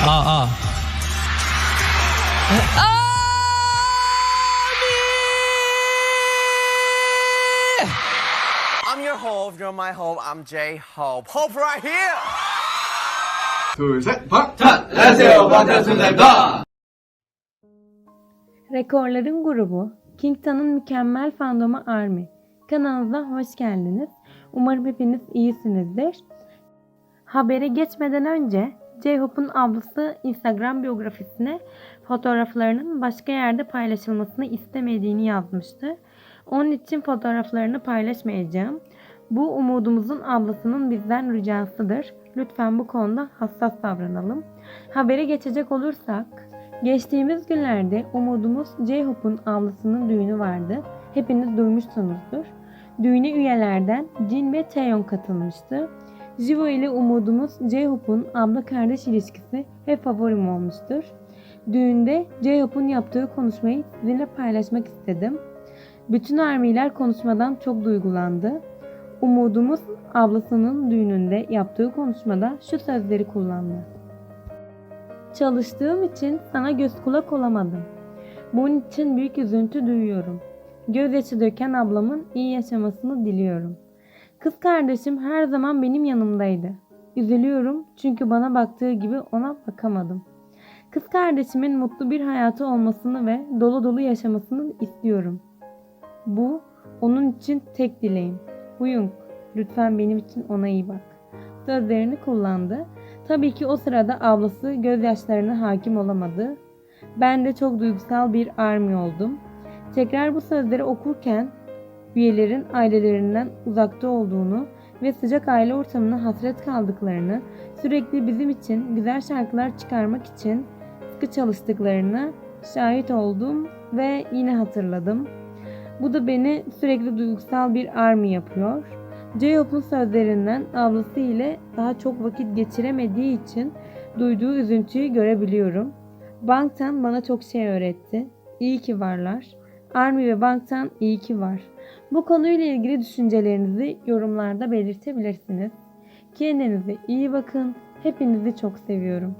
Aa. I'm your Hope, you're my Hope, I'm J Hope. Hope right here! 둘, 셋, 방탄! 안녕하세요, 방탄소년단입니다! Rekorların grubu Kington'un mükemmel fandomu Army. Kanalımıza hoş geldiniz. Umarım hepiniz iyisinizdir. Habere geçmeden önce J-Hope'un ablası Instagram biyografisine fotoğraflarının başka yerde paylaşılmasını istemediğini yazmıştı. Onun için fotoğraflarını paylaşmayacağım. Bu umudumuzun ablasının bizden ricasıdır. Lütfen bu konuda hassas davranalım. Habere geçecek olursak, geçtiğimiz günlerde umudumuz J-Hope'un ablasının düğünü vardı. Hepiniz duymuşsunuzdur. Düğüne üyelerden Jin ve Taeyeon katılmıştı. Jivo ile umudumuz J-Hope'un abla kardeş ilişkisi hep favorim olmuştur. Düğünde J-Hope'un yaptığı konuşmayı sizinle paylaşmak istedim. Bütün armiler konuşmadan çok duygulandı. Umudumuz ablasının düğününde yaptığı konuşmada şu sözleri kullandı. Çalıştığım için sana göz kulak olamadım. Bunun için büyük üzüntü duyuyorum. Gözyaşı döken ablamın iyi yaşamasını diliyorum. Kız kardeşim her zaman benim yanımdaydı. Üzülüyorum çünkü bana baktığı gibi ona bakamadım. Kız kardeşimin mutlu bir hayatı olmasını ve dolu dolu yaşamasını istiyorum. Bu onun için tek dileğim. Huyung, lütfen benim için ona iyi bak. Sözlerini kullandı. Tabii ki o sırada ablası gözyaşlarına hakim olamadı. Ben de çok duygusal bir army oldum. Tekrar bu sözleri okurken üyelerin ailelerinden uzakta olduğunu ve sıcak aile ortamına hasret kaldıklarını, sürekli bizim için güzel şarkılar çıkarmak için sıkı çalıştıklarını şahit oldum ve yine hatırladım. Bu da beni sürekli duygusal bir army yapıyor. J-Hope'un sözlerinden ablası ile daha çok vakit geçiremediği için duyduğu üzüntüyü görebiliyorum. Bangtan bana çok şey öğretti. İyi ki varlar. Army ve Bangtan iyi ki var. Bu konuyla ilgili düşüncelerinizi yorumlarda belirtebilirsiniz. Kendinize iyi bakın. Hepinizi çok seviyorum.